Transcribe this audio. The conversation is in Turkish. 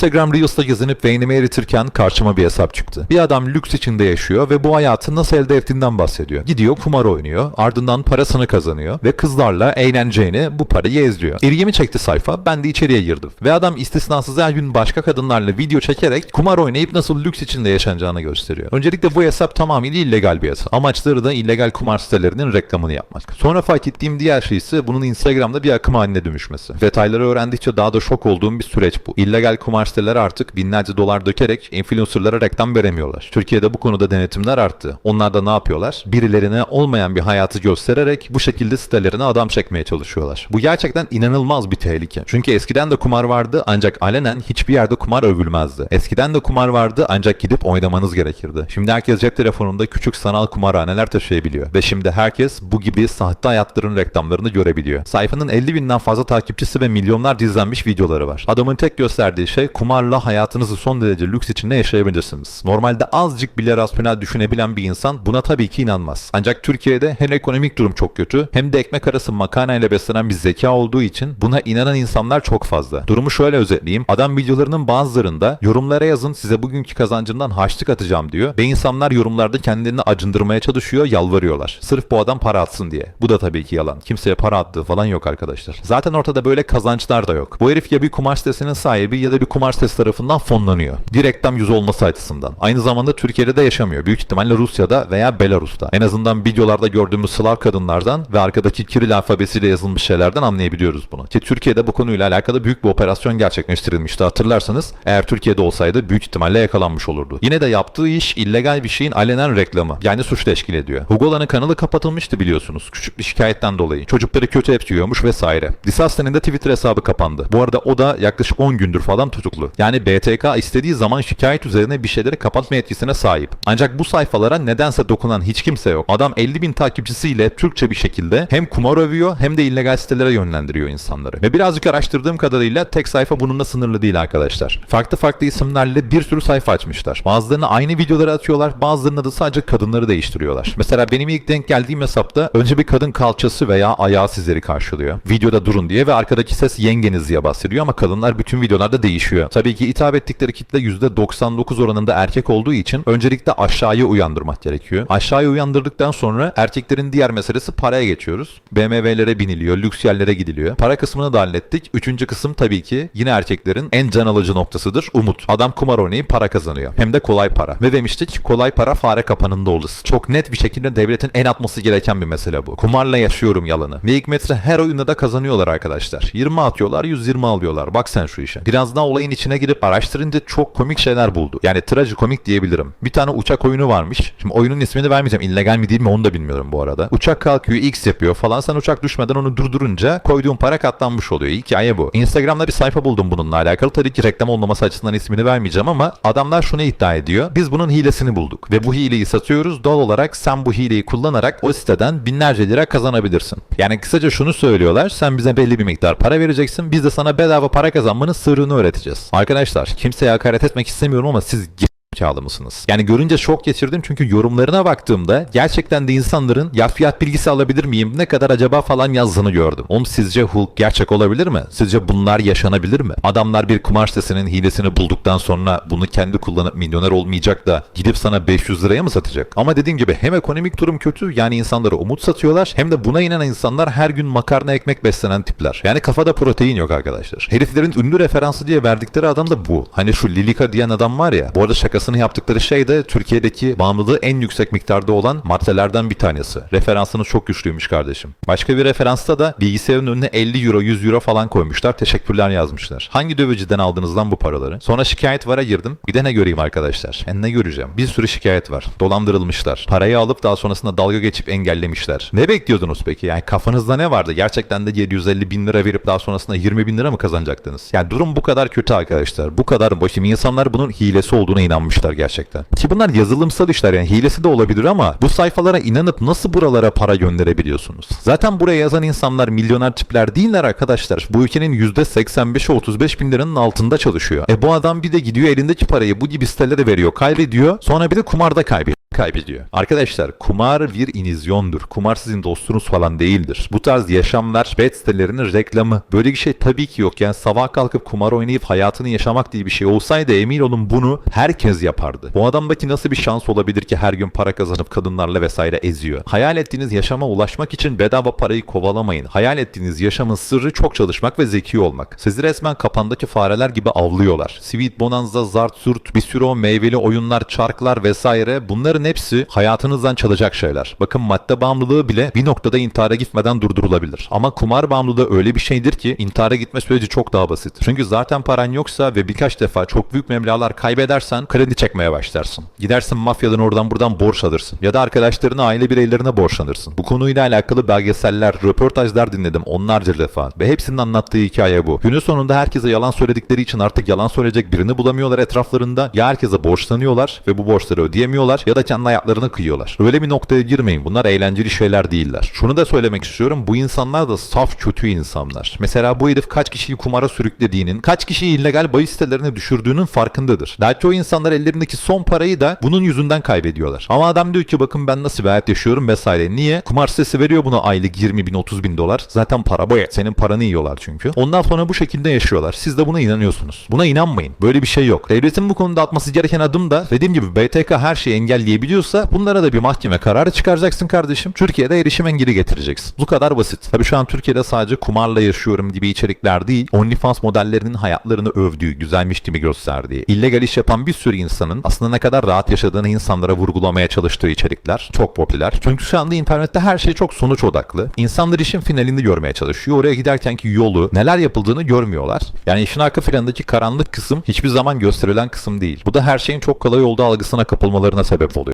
Instagram Reels'ta gezinip beynimi eritirken karşıma bir hesap çıktı. Bir adam lüks içinde yaşıyor ve bu hayatı nasıl elde ettiğinden bahsediyor. Gidiyor kumar oynuyor, ardından parasını kazanıyor ve kızlarla eğleneceğini bu parayı ezliyor. İlgimi çekti sayfa, ben de içeriye girdim. Ve adam istisnasız her gün başka kadınlarla video çekerek kumar oynayıp nasıl lüks içinde yaşanacağını gösteriyor. Öncelikle bu hesap tamamıyla illegal bir hesap. Amaçları da illegal kumar sitelerinin reklamını yapmak. Sonra fark ettiğim diğer şey ise bunun Instagram'da bir akım haline dönüşmesi. Detayları öğrendikçe daha da şok olduğum bir süreç bu. İllegal kumar siteleri artık binlerce dolar dökerek influencerlara reklam veremiyorlar. Türkiye'de bu konuda denetimler arttı. Onlar da ne yapıyorlar? Birilerine olmayan bir hayatı göstererek bu şekilde sitelerine adam çekmeye çalışıyorlar. Bu gerçekten inanılmaz bir tehlike. Çünkü eskiden de kumar vardı ancak alenen hiçbir yerde kumar övülmezdi. Eskiden de kumar vardı ancak gidip oynamanız gerekirdi. Şimdi herkes cep telefonunda küçük sanal kumarhaneler taşıyabiliyor. Ve şimdi herkes bu gibi sahte hayatların reklamlarını görebiliyor. Sayfanın 50 binden fazla takipçisi ve milyonlar izlenmiş videoları var. Adamın tek gösterdiği şey kumarla hayatınızı son derece lüks içinde yaşayabilirsiniz. Normalde azıcık bile rasyonel düşünebilen bir insan buna tabii ki inanmaz. Ancak Türkiye'de hem ekonomik durum çok kötü hem de ekmek arası makarnayla beslenen bir zeka olduğu için buna inanan insanlar çok fazla. Durumu şöyle özetleyeyim. Adam videolarının bazılarında yorumlara yazın size bugünkü kazancımdan harçlık atacağım diyor. Ve insanlar yorumlarda kendilerini acındırmaya çalışıyor, yalvarıyorlar. Sırf bu adam para atsın diye. Bu da tabii ki yalan. Kimseye para attığı falan yok arkadaşlar. Zaten ortada böyle kazançlar da yok. Bu herif ya bir kumar sitesinin sahibi ya da bir kumar sitesi tarafından fonlanıyor. Direktem yüzü olması açısından. Aynı zamanda Türkiye'de de yaşamıyor. Büyük ihtimalle Rusya'da veya Belarus'ta. En azından videolarda gördüğümüz Slav kadınlardan ve arkadaki Kiril alfabesiyle yazılmış şeylerden anlayabiliyoruz bunu. Ki Türkiye'de bu konuyla alakalı büyük bir operasyon gerçekleştirilmişti hatırlarsanız. Eğer Türkiye'de olsaydı büyük ihtimalle yakalanmış olurdu. Yine de yaptığı iş illegal bir şeyin alenen reklamı. Yani suç teşkil ediyor. Hugola'nın kanalı kapatılmıştı biliyorsunuz. Küçük bir şikayetten dolayı. Çocukları kötü hep yiyormuş vesaire. Disaster'ın de Twitter hesabı kapandı. Bu arada o da yaklaşık 10 gündür falan tutuklu. Yani BTK istediği zaman şikayet üzerine bir şeyleri kapatma yetkisine sahip. Ancak bu sayfalara nedense dokunan hiç kimse yok. Adam 50 bin takipçisiyle Türkçe bir şekilde hem kumar övüyor hem de illegal sitelere yönlendiriyor insanları. Ve birazcık araştırdığım kadarıyla tek sayfa bununla sınırlı değil arkadaşlar. Farklı farklı isimlerle bir sürü sayfa açmışlar. Bazılarını aynı videoları atıyorlar, bazılarında da sadece kadınları değiştiriyorlar. Mesela benim ilk denk geldiğim hesapta önce bir kadın kalçası veya ayağı sizleri karşılıyor. Videoda durun diye ve arkadaki ses yengeniz diye bahsediyor ama kadınlar bütün videolarda değişiyor. Tabii ki hitap ettikleri kitle %99 oranında erkek olduğu için öncelikle aşağıya uyandırmak gerekiyor. Aşağıya uyandırdıktan sonra erkeklerin diğer meselesi paraya geçiyoruz. BMW'lere biniliyor, lüks yerlere gidiliyor. Para kısmını da hallettik. Üçüncü kısım tabii ki yine erkeklerin en can alıcı noktasıdır. Umut. Adam kumar oynayıp para kazanıyor. Hem de kolay para. Ve demiştik kolay para fare kapanında olur. Çok net bir şekilde devletin en atması gereken bir mesele bu. Kumarla yaşıyorum yalanı. Ve hikmetse her oyunda da kazanıyorlar arkadaşlar. 20 atıyorlar 120 alıyorlar. Bak sen şu işe. Biraz daha olayın içine girip araştırınca çok komik şeyler buldu. Yani trajikomik diyebilirim. Bir tane uçak oyunu varmış. Şimdi oyunun ismini vermeyeceğim. İllegal mi değil mi onu da bilmiyorum bu arada. Uçak kalkıyor X yapıyor falan. Sen uçak düşmeden onu durdurunca koyduğun para katlanmış oluyor. Hikaye bu. Instagram'da bir sayfa buldum bununla alakalı. Tabii ki reklam olmaması açısından ismini vermeyeceğim ama adamlar şunu iddia ediyor. Biz bunun hilesini bulduk. Ve bu hileyi satıyoruz. Doğal olarak sen bu hileyi kullanarak o siteden binlerce lira kazanabilirsin. Yani kısaca şunu söylüyorlar. Sen bize belli bir miktar para vereceksin. Biz de sana bedava para kazanmanın sırrını öğreteceğiz. Arkadaşlar kimseye hakaret etmek istemiyorum ama siz zekalı mısınız? Yani görünce şok geçirdim çünkü yorumlarına baktığımda gerçekten de insanların ya fiyat bilgisi alabilir miyim ne kadar acaba falan yazdığını gördüm. Oğlum sizce Hulk gerçek olabilir mi? Sizce bunlar yaşanabilir mi? Adamlar bir kumar sitesinin hilesini bulduktan sonra bunu kendi kullanıp milyoner olmayacak da gidip sana 500 liraya mı satacak? Ama dediğim gibi hem ekonomik durum kötü yani insanlara umut satıyorlar hem de buna inanan insanlar her gün makarna ekmek beslenen tipler. Yani kafada protein yok arkadaşlar. Heriflerin ünlü referansı diye verdikleri adam da bu. Hani şu Lilika diyen adam var ya. Bu arada şakasını yaptıkları şey de Türkiye'deki bağımlılığı en yüksek miktarda olan maddelerden bir tanesi. Referansınız çok güçlüymüş kardeşim. Başka bir referansta da bilgisayarın önüne 50 euro 100 euro falan koymuşlar. Teşekkürler yazmışlar. Hangi döveciden aldınız lan bu paraları? Sonra şikayet vara girdim. Bir de ne göreyim arkadaşlar? Ben ne göreceğim? Bir sürü şikayet var. Dolandırılmışlar. Parayı alıp daha sonrasında dalga geçip engellemişler. Ne bekliyordunuz peki? Yani kafanızda ne vardı? Gerçekten de 750 bin lira verip daha sonrasında 20 bin lira mı kazanacaktınız? Yani durum bu kadar kötü arkadaşlar. Bu kadar boş. İnsanlar bunun hilesi olduğuna inanmışlar gerçekten. Ki bunlar yazılımsal işler yani hilesi de olabilir ama bu sayfalara inanıp nasıl buralara para gönderebiliyorsunuz? Zaten buraya yazan insanlar milyoner tipler değiller arkadaşlar. Bu ülkenin %85'i 35 bin liranın altında çalışıyor. E bu adam bir de gidiyor elindeki parayı bu gibi sitelere veriyor, kaybediyor. Sonra bir de kumarda kaybediyor. Kaybediyor. Arkadaşlar kumar bir inizyondur. Kumar sizin dostunuz falan değildir. Bu tarz yaşamlar bet sitelerinin reklamı. Böyle bir şey tabii ki yok. Yani sabah kalkıp kumar oynayıp hayatını yaşamak diye bir şey olsaydı emin olun bunu herkes yapardı. Bu adamdaki nasıl bir şans olabilir ki her gün para kazanıp kadınlarla vesaire eziyor. Hayal ettiğiniz yaşama ulaşmak için bedava parayı kovalamayın. Hayal ettiğiniz yaşamın sırrı çok çalışmak ve zeki olmak. Sizi resmen kapandaki fareler gibi avlıyorlar. Sweet Bonanza, Zart Surt, bir sürü o meyveli oyunlar, çarklar vesaire bunların hepsi hayatınızdan çalacak şeyler. Bakın madde bağımlılığı bile bir noktada intihara gitmeden durdurulabilir. Ama kumar bağımlılığı öyle bir şeydir ki intihara gitme süreci çok daha basit. Çünkü zaten paran yoksa ve birkaç defa çok büyük meblağlar kaybedersen kredi çekmeye başlarsın. Gidersin mafyadan oradan buradan borç alırsın. Ya da arkadaşlarına aile bireylerine borçlanırsın. Bu konuyla alakalı belgeseller, röportajlar dinledim onlarca defa. Ve hepsinin anlattığı hikaye bu. Günün sonunda herkese yalan söyledikleri için artık yalan söyleyecek birini bulamıyorlar etraflarında. Ya herkese borçlanıyorlar ve bu borçları ödeyemiyorlar ya da kendi hayatlarını kıyıyorlar. Öyle bir noktaya girmeyin. Bunlar eğlenceli şeyler değiller. Şunu da söylemek istiyorum. Bu insanlar da saf kötü insanlar. Mesela bu herif kaç kişiyi kumara sürüklediğinin, kaç kişiyi illegal bahis sitelerine düşürdüğünün farkındadır. Belki o insanlar ellerindeki son parayı da bunun yüzünden kaybediyorlar. Ama adam diyor ki bakın ben nasıl bir hayat yaşıyorum vesaire. Niye? Kumar sitesi veriyor buna aylık 20 bin 30 bin dolar. Zaten para bu. Senin paranı yiyorlar çünkü. Ondan sonra bu şekilde yaşıyorlar. Siz de buna inanıyorsunuz. Buna inanmayın. Böyle bir şey yok. Devletin bu konuda atması gereken adım da dediğim gibi BTK her şeyi engelleyebiliyorsa bunlara da bir mahkeme kararı çıkaracaksın kardeşim. Türkiye'de erişim engeli getireceksin. Bu kadar basit. Tabii şu an Türkiye'de sadece kumarla yaşıyorum gibi içerikler değil. OnlyFans modellerinin hayatlarını övdüğü, güzelmiş gibi gösterdiği, illegal iş yapan bir sürü insanın aslında ne kadar rahat yaşadığını insanlara vurgulamaya çalıştığı içerikler çok popüler. Çünkü şu anda internette her şey çok sonuç odaklı. İnsanlar işin finalini görmeye çalışıyor. Oraya giderkenki yolu, neler yapıldığını görmüyorlar. Yani işin arka planındaki karanlık kısım hiçbir zaman gösterilen kısım değil. Bu da her şeyin çok kolay olduğu algısına kapılmalarına sebep oluyor.